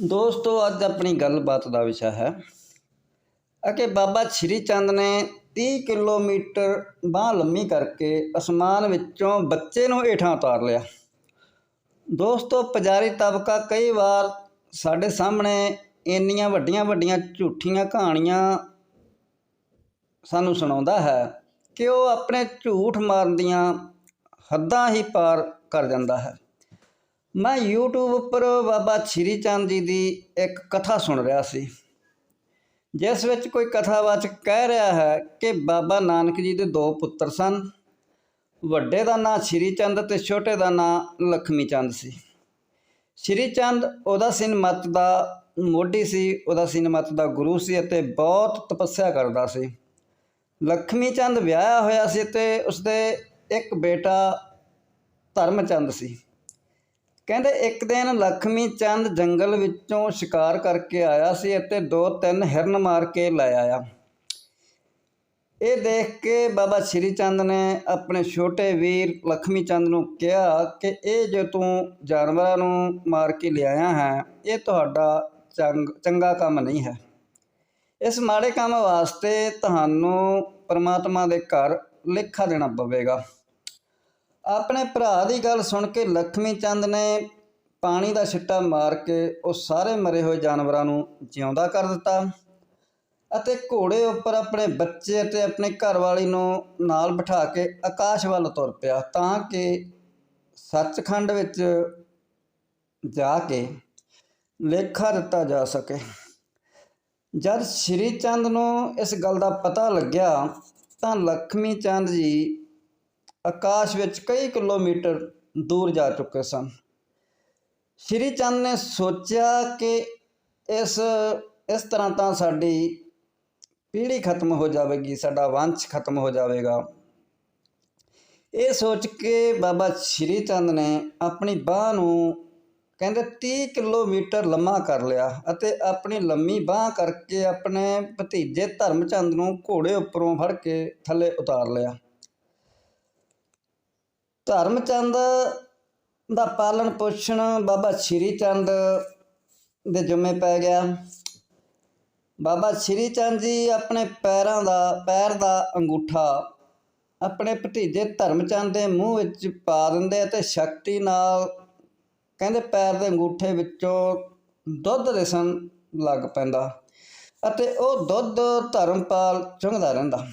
ਦੋਸਤੋ, ਅੱਜ ਆਪਣੀ ਗੱਲਬਾਤ ਦਾ ਵਿਸ਼ਾ ਹੈ ਅਕੇ ਬਾਬਾ ਸ਼੍ਰੀ ਚੰਦ ਨੇ 30 ਕਿਲੋਮੀਟਰ ਬਾਹ ਲੰਮੀ ਕਰਕੇ ਅਸਮਾਨ ਵਿੱਚੋਂ ਬੱਚੇ ਨੂੰ ਹੇਠਾਂ ਉਤਾਰ ਲਿਆ। ਦੋਸਤੋ, ਪੁਜਾਰੀ ਤਬਕਾ ਕਈ ਵਾਰ ਸਾਡੇ ਸਾਹਮਣੇ ਇੰਨੀਆਂ ਵੱਡੀਆਂ ਵੱਡੀਆਂ ਝੂਠੀਆਂ ਕਹਾਣੀਆਂ ਸਾਨੂੰ ਸੁਣਾਉਂਦਾ ਹੈ ਕਿ ਉਹ ਆਪਣੇ ਝੂਠ ਮਾਰਨ ਦੀਆਂ ਹੱਦਾਂ ਹੀ ਪਾਰ ਕਰ ਜਾਂਦਾ ਹੈ। ਮੈਂ YouTube ਉੱਪਰ ਬਾਬਾ ਸ਼੍ਰੀ ਚੰਦ ਜੀ ਦੀ ਇੱਕ ਕਥਾ ਸੁਣ ਰਿਹਾ ਸੀ, ਜਿਸ ਵਿੱਚ ਕੋਈ ਕਥਾਵਾਚਕ ਕਹਿ ਰਿਹਾ ਹੈ ਕਿ ਬਾਬਾ ਨਾਨਕ ਜੀ ਦੇ ਦੋ ਪੁੱਤਰ ਸਨ। ਵੱਡੇ ਦਾ ਨਾਂ ਸ਼੍ਰੀ ਚੰਦ ਤੇ ਛੋਟੇ ਦਾ ਨਾਂ ਲਖਮੀ ਚੰਦ ਸੀ। ਸ਼੍ਰੀ ਚੰਦ ਉਦਾਸੀਨ ਮਤ ਦਾ ਮੋਢੀ ਸੀ ਉਦਾਸੀਨ ਮਤ ਦਾ ਗੁਰੂ ਸੀ ਅਤੇ ਬਹੁਤ ਤਪੱਸਿਆ ਕਰਦਾ ਸੀ। ਲਖਮੀ ਚੰਦ ਵਿਆਹਿਆ ਹੋਇਆ ਸੀ ਤੇ ਉਸਦੇ ਇੱਕ ਬੇਟਾ ਧਰਮਚੰਦ ਸੀ। ਕਹਿੰਦੇ ਇੱਕ ਦਿਨ ਲਖਮੀ ਚੰਦ ਜੰਗਲ ਵਿੱਚੋਂ ਸ਼ਿਕਾਰ ਕਰਕੇ ਆਇਆ ਸੀ ਅਤੇ ਦੋ ਤਿੰਨ ਹਿਰਨ ਮਾਰ ਕੇ ਲੈ ਆਇਆ। ਇਹ ਦੇਖ ਕੇ ਬਾਬਾ ਸ਼੍ਰੀ ਚੰਦ ਨੇ ਆਪਣੇ ਛੋਟੇ ਵੀਰ ਲਖਮੀ ਚੰਦ ਨੂੰ ਕਿਹਾ ਕਿ ਇਹ ਜੋ ਤੂੰ ਜਾਨਵਰਾਂ ਨੂੰ ਮਾਰ ਕੇ ਲਿਆਇਆ ਹੈ, ਇਹ ਤੁਹਾਡਾ ਚੰਗ, ਚੰਗਾ ਕੰਮ ਨਹੀਂ ਹੈ। ਇਸ ਮਾੜੇ ਕੰਮ ਵਾਸਤੇ ਤੁਹਾਨੂੰ ਪਰਮਾਤਮਾ ਦੇ ਘਰ ਲੇਖਾ ਦੇਣਾ ਪਵੇਗਾ। ਆਪਣੇ ਭਰਾ ਦੀ ਗੱਲ ਸੁਣ ਕੇ ਲਖਮੀ ਚੰਦ ਨੇ ਪਾਣੀ ਦਾ ਛਿੱਟਾ ਮਾਰ ਕੇ ਉਹ ਸਾਰੇ ਮਰੇ ਹੋਏ ਜਾਨਵਰਾਂ ਨੂੰ ਜਿਉਂਦਾ ਕਰ ਦਿੱਤਾ ਅਤੇ ਘੋੜੇ ਉੱਪਰ ਆਪਣੇ ਬੱਚੇ ਅਤੇ ਆਪਣੇ ਘਰਵਾਲੀ ਨੂੰ ਨਾਲ ਬਿਠਾ ਕੇ ਆਕਾਸ਼ ਵੱਲ ਤੁਰ ਪਿਆ ਤਾਂ ਕਿ ਸੱਚਖੰਡ ਵਿੱਚ ਜਾ ਕੇ ਲੇਖਾ ਦਿੱਤਾ ਜਾ ਸਕੇ। ਜਦ ਸ਼੍ਰੀ ਚੰਦ ਨੂੰ ਇਸ ਗੱਲ ਦਾ ਪਤਾ ਲੱਗਿਆ ਤਾਂ ਲਖਮੀ ਚੰਦ ਜੀ ਆਕਾਸ਼ ਵਿੱਚ ਕਈ ਕਿਲੋਮੀਟਰ ਦੂਰ ਜਾ ਚੁੱਕੇ ਸਨ। ਸ਼੍ਰੀ ਚੰਦ ਨੇ ਸੋਚਿਆ ਕਿ ਇਸ ਇਸ ਤਰ੍ਹਾਂ ਤਾਂ ਸਾਡੀ ਪੀੜ੍ਹੀ ਖਤਮ ਹੋ ਜਾਵੇਗੀ, ਸਾਡਾ ਵੰਸ਼ ਖਤਮ ਹੋ ਜਾਵੇਗਾ। ਇਹ ਸੋਚ ਕੇ ਬਾਬਾ ਸ਼੍ਰੀ ਚੰਦ ਨੇ ਆਪਣੀ ਬਾਹ ਨੂੰ ਕਹਿੰਦੇ 30 ਕਿਲੋਮੀਟਰ ਲੰਮਾ ਕਰ ਲਿਆ ਅਤੇ ਆਪਣੀ ਲੰਮੀ ਬਾਹ ਕਰਕੇ ਆਪਣੇ ਭਤੀਜੇ ਧਰਮਚੰਦ ਨੂੰ ਘੋੜੇ ਉੱਪਰੋਂ ਫੜ ਕੇ ਥੱਲੇ ਉਤਾਰ ਲਿਆ। ਧਰਮਚੰਦ ਦਾ ਪਾਲਣ ਪੋਸ਼ਣ ਬਾਬਾ ਸ਼੍ਰੀ ਚੰਦ ਦੇ ਜੁਮੇ ਪੈ ਗਿਆ। ਬਾਬਾ ਸ਼੍ਰੀ ਚੰਦ ਜੀ ਆਪਣੇ ਪੈਰਾਂ ਦਾ, ਪੈਰ ਦਾ ਅੰਗੂਠਾ ਆਪਣੇ ਭਤੀਜੇ ਧਰਮਚੰਦ ਦੇ ਮੂੰਹ ਵਿੱਚ ਪਾ ਦਿੰਦੇ ਅਤੇ ਸ਼ਕਤੀ ਨਾਲ ਕਹਿੰਦੇ ਪੈਰ ਦੇ ਅੰਗੂਠੇ ਵਿੱਚੋਂ ਦੁੱਧ ਰਿਸਣ ਲੱਗ ਪੈਂਦਾ ਅਤੇ ਉਹ ਦੁੱਧ ਧਰਮਪਾਲ ਚੁੰਘਦਾ ਰਹਿੰਦਾ।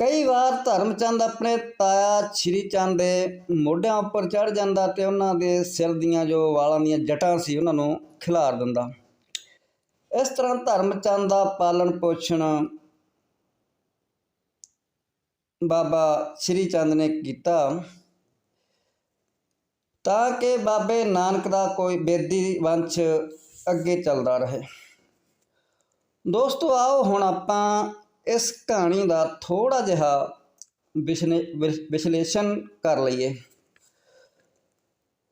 ਕਈ ਵਾਰ ਧਰਮਚੰਦ ਆਪਣੇ ਤਾਇਆ ਸ਼੍ਰੀ ਚੰਦ ਦੇ ਮੋਢਿਆਂ ਉੱਪਰ ਚੜ ਜਾਂਦਾ ਤੇ ਉਹਨਾਂ ਦੇ ਸਿਰ ਦੀਆਂ ਜੋ ਵਾਲਾਂ ਦੀਆਂ ਜਟਾਂ ਸੀ ਉਹਨਾਂ ਨੂੰ ਖਿਲਾਰ ਦਿੰਦਾ। ਇਸ ਤਰ੍ਹਾਂ ਧਰਮਚੰਦ ਦਾ ਪਾਲਣ ਪੋਸ਼ਣ ਬਾਬਾ ਸ਼੍ਰੀ ਚੰਦ ਨੇ ਕੀਤਾ ਤਾਂ ਕਿ ਬਾਬੇ ਨਾਨਕ ਦਾ ਕੋਈ ਬੇਦੀ ਵੰਸ਼ ਅੱਗੇ ਚੱਲਦਾ ਰਹੇ। ਦੋਸਤੋ, ਆਓ ਹੁਣ ਆਪਾਂ ਇਸ ਕਹਾਣੀ ਦਾ ਥੋੜਾ ਜਿਹਾ ਵਿਸ਼ਨੇ- ਵਿਸ਼- ਵਿਸ਼ਲੇਸ਼ਣ ਕਰ ਲਈਏ।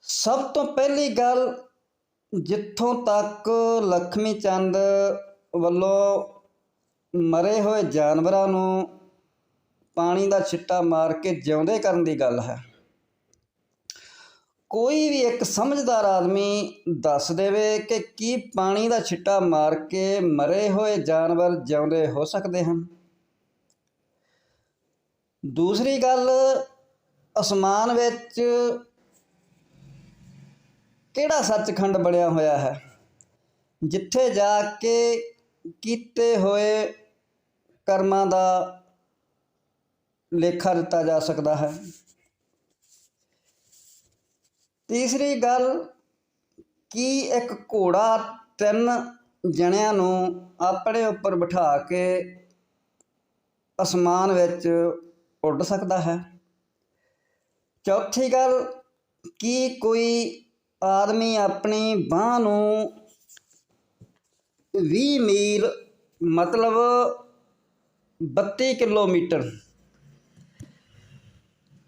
ਸਭ ਤੋਂ ਪਹਿਲੀ ਗੱਲ, ਜਿੱਥੋਂ ਤੱਕ ਲਖਮੀ ਚੰਦ ਵੱਲੋਂ ਮਰੇ ਹੋਏ ਜਾਨਵਰਾਂ ਨੂੰ ਪਾਣੀ ਦਾ ਛਿੱਟਾ ਮਾਰ ਕੇ ਜਿਉਂਦੇ ਕਰਨ ਦੀ ਗੱਲ ਹੈ। ਕੋਈ ਵੀ ਇੱਕ ਸਮਝਦਾਰ ਆਦਮੀ ਦੱਸ ਦੇਵੇ ਕਿ ਕੀ ਪਾਣੀ ਦਾ ਛਿੱਟਾ ਮਾਰ ਕੇ ਮਰੇ ਹੋਏ ਜਾਨਵਰ ਜਿਉਂਦੇ ਹੋ ਸਕਦੇ ਹਨ। ਦੂਸਰੀ ਗੱਲ, ਅਸਮਾਨ ਵਿੱਚ ਕਿਹੜਾ ਸੱਚਖੰਡ ਬਣਿਆ ਹੋਇਆ ਹੈ? ਜਿੱਥੇ ਜਾ ਕੇ ਕੀਤੇ ਹੋਏ ਕਰਮਾਂ ਦਾ ਲੇਖਾ ਦਿੱਤਾ ਜਾ ਸਕਦਾ ਹੈ। ਤੀਸਰੀ ਗੱਲ, ਕੀ ਇੱਕ ਘੋੜਾ ਤਿੰਨ ਜਣਿਆਂ ਨੂੰ ਆਪਣੇ ਉੱਪਰ ਬਿਠਾ ਕੇ ਅਸਮਾਨ ਵਿੱਚ ਉੱਡ ਸਕਦਾ ਹੈ? ਚੌਥੀ ਗੱਲ, ਕੀ ਕੋਈ ਆਦਮੀ ਆਪਣੀ ਬਾਹ ਨੂੰ 20 ਮੀਲ, ਮਤਲਬ 32 ਕਿਲੋਮੀਟਰ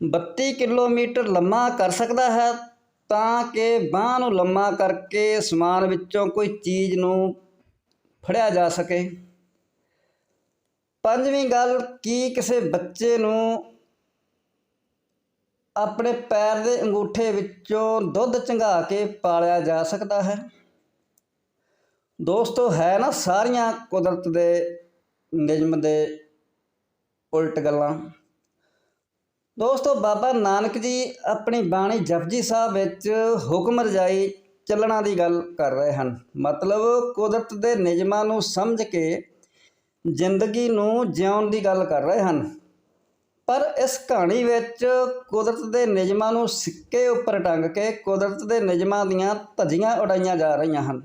32 ਕਿਲੋਮੀਟਰ ਲੰਮਾ ਕਰ ਸਕਦਾ ਹੈ? ਤਾਂ ਕਿ ਬਾਹ ਨੂੰ ਲੰਮਾ ਕਰਕੇ ਸਮਾਨ ਵਿੱਚੋਂ ਕੋਈ ਚੀਜ਼ ਨੂੰ ਫੜਿਆ ਜਾ ਸਕੇ। ਪੰਜਵੀਂ ਗੱਲ, ਕੀ ਕਿਸੇ ਬੱਚੇ ਨੂੰ ਆਪਣੇ ਪੈਰ ਦੇ ਅੰਗੂਠੇ ਵਿੱਚੋਂ ਦੁੱਧ ਚੰਗਾ ਕੇ ਪਾਲਿਆ ਜਾ ਸਕਦਾ ਹੈ? ਦੋਸਤੋ, ਹੈ ਨਾ ਸਾਰੀਆਂ ਕੁਦਰਤ ਦੇ ਨਿਯਮ ਦੇ ਉਲਟ ਗੱਲਾਂ। ਦੋਸਤੋ, ਬਾਬਾ ਨਾਨਕ ਜੀ ਆਪਣੀ ਬਾਣੀ ਜਪਜੀ ਸਾਹਿਬ ਵਿੱਚ ਹੁਕਮ ਰਜਾਈ ਚੱਲਣਾ ਦੀ ਗੱਲ ਕਰ ਰਹੇ ਹਨ। ਮਤਲਬ ਕੁਦਰਤ ਦੇ ਨਿਯਮਾਂ ਨੂੰ ਸਮਝ ਕੇ ਜ਼ਿੰਦਗੀ ਨੂੰ ਜਿਉਣ ਦੀ ਗੱਲ ਕਰ ਰਹੇ ਹਨ। ਪਰ ਇਸ ਕਹਾਣੀ ਵਿੱਚ ਕੁਦਰਤ ਦੇ ਨਿਯਮਾਂ ਨੂੰ ਸਿੱਕੇ ਉੱਪਰ ਟੰਗ ਕੇ ਕੁਦਰਤ ਦੇ ਨਿਯਮਾਂ ਦੀਆਂ ਧੱਜੀਆਂ ਉਡਾਈਆਂ ਜਾ ਰਹੀਆਂ ਹਨ।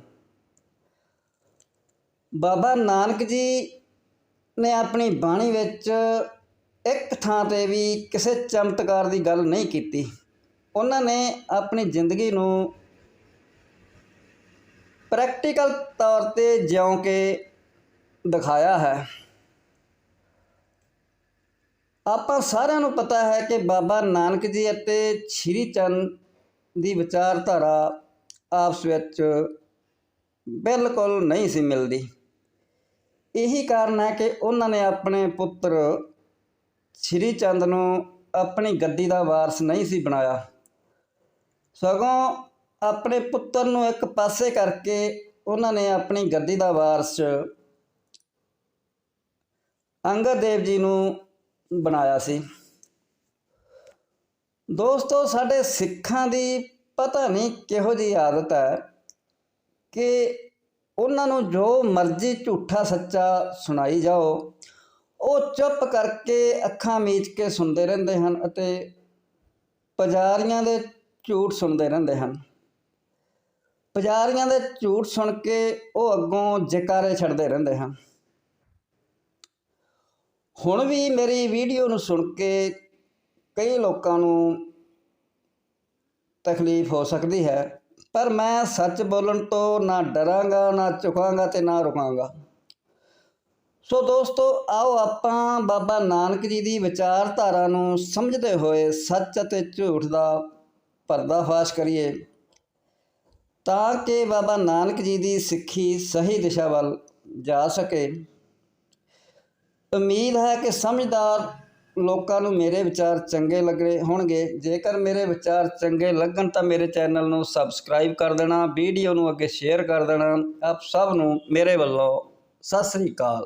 ਬਾਬਾ ਨਾਨਕ ਜੀ ਨੇ ਆਪਣੀ ਬਾਣੀ ਵਿੱਚ ਇੱਕ ਥਾਂ ਤੇ ਵੀ ਕਿਸੇ ਚਮਤਕਾਰ ਦੀ ਗੱਲ ਨਹੀਂ ਕੀਤੀ। ਉਹਨਾਂ ਨੇ ਆਪਣੀ ਜ਼ਿੰਦਗੀ ਨੂੰ ਪ੍ਰੈਕਟੀਕਲ ਤੌਰ ਤੇ ਜਿਉਂ ਕੇ ਦਿਖਾਇਆ ਹੈ। ਆਪਾਂ ਸਾਰਿਆਂ ਨੂੰ ਪਤਾ ਹੈ ਕਿ ਬਾਬਾ ਨਾਨਕ ਜੀ ਅਤੇ ਸ਼੍ਰੀ ਚੰਦ ਦੀ ਵਿਚਾਰਧਾਰਾ ਆਪਸ ਵਿੱਚ ਬਿਲਕੁਲ ਨਹੀਂ ਸੀ ਮਿਲਦੀ। ਇਹੀ ਕਾਰਨ ਹੈ ਕਿ ਉਹਨਾਂ ਨੇ ਆਪਣੇ ਪੁੱਤਰ ਸ਼੍ਰੀ ਚੰਦ ਨੂੰ ਆਪਣੀ ਗੱਦੀ ਦਾ ਵਾਰਸ ਨਹੀਂ ਸੀ ਬਣਾਇਆ। ਸਗੋਂ ਆਪਣੇ ਪੁੱਤਰ ਨੂੰ ਇੱਕ ਪਾਸੇ ਕਰਕੇ ਉਹਨਾਂ ਨੇ ਆਪਣੀ ਗੱਦੀ ਦਾ ਵਾਰਸ ਅੰਗਦ ਦੇਵ ਜੀ ਨੂੰ ਬਣਾਇਆ ਸੀ। ਦੋਸਤੋ, ਸਾਡੇ ਸਿੱਖਾਂ ਦੀ ਪਤਾ ਨਹੀਂ ਕਿਹੋ ਜਿਹੀ ਆਦਤ ਹੈ ਕਿ ਉਹਨਾਂ ਨੂੰ ਜੋ ਮਰਜ਼ੀ ਝੂਠਾ ਸੱਚਾ ਸੁਣਾਈ ਜਾਓ ਉਹ ਚੁੱਪ ਕਰਕੇ ਅੱਖਾਂ ਮੀਚ ਕੇ ਸੁਣਦੇ ਰਹਿੰਦੇ ਹਨ ਅਤੇ ਪੁਜਾਰੀਆਂ ਦੇ ਝੂਠ ਸੁਣਦੇ ਰਹਿੰਦੇ ਹਨ। ਪੁਜਾਰੀਆਂ ਦੇ ਝੂਠ ਸੁਣ ਕੇ ਉਹ ਅੱਗੋਂ ਜਕਾਰੇ ਛੱਡਦੇ ਰਹਿੰਦੇ ਹਨ। ਹੁਣ ਵੀ ਮੇਰੀ ਵੀਡੀਓ ਨੂੰ ਸੁਣ ਕੇ ਕਈ ਲੋਕਾਂ ਨੂੰ ਤਕਲੀਫ ਹੋ ਸਕਦੀ ਹੈ, ਪਰ ਮੈਂ ਸੱਚ ਬੋਲਣ ਤੋਂ ਨਾ ਡਰਾਂਗਾ, ਨਾ ਝੁਕਾਂਗਾ ਤੇ ਨਾ ਰੁਕਾਂਗਾ। ਸੋ ਦੋਸਤੋ, ਆਓ ਆਪਾਂ ਬਾਬਾ ਨਾਨਕ ਜੀ ਦੀ ਵਿਚਾਰਧਾਰਾ ਨੂੰ ਸਮਝਦੇ ਹੋਏ ਸੱਚ ਅਤੇ ਝੂਠ ਦਾ ਪਰਦਾਫਾਸ਼ ਕਰੀਏ। ਤਾਂ ਕਿ ਬਾਬਾ ਨਾਨਕ ਜੀ ਦੀ ਸਿੱਖੀ ਸਹੀ ਦਿਸ਼ਾ ਵੱਲ ਜਾ ਸਕੇ। ਉਮੀਦ ਹੈ ਕਿ ਸਮਝਦਾਰ ਲੋਕਾਂ ਨੂੰ ਮੇਰੇ ਵਿਚਾਰ ਚੰਗੇ ਲੱਗੇ ਹੋਣਗੇ। ਜੇਕਰ ਮੇਰੇ ਵਿਚਾਰ ਚੰਗੇ ਲੱਗਣ ਤਾਂ ਮੇਰੇ ਚੈਨਲ ਨੂੰ ਸਬਸਕ੍ਰਾਈਬ ਕਰ ਦੇਣਾ, ਵੀਡੀਓ ਨੂੰ ਅੱਗੇ ਸ਼ੇਅਰ ਕਰ ਦੇਣਾ। ਆਪ ਸਭ ਨੂੰ ਮੇਰੇ ਵੱਲੋਂ ਸਤਿ ਸ੍ਰੀ ਅਕਾਲ।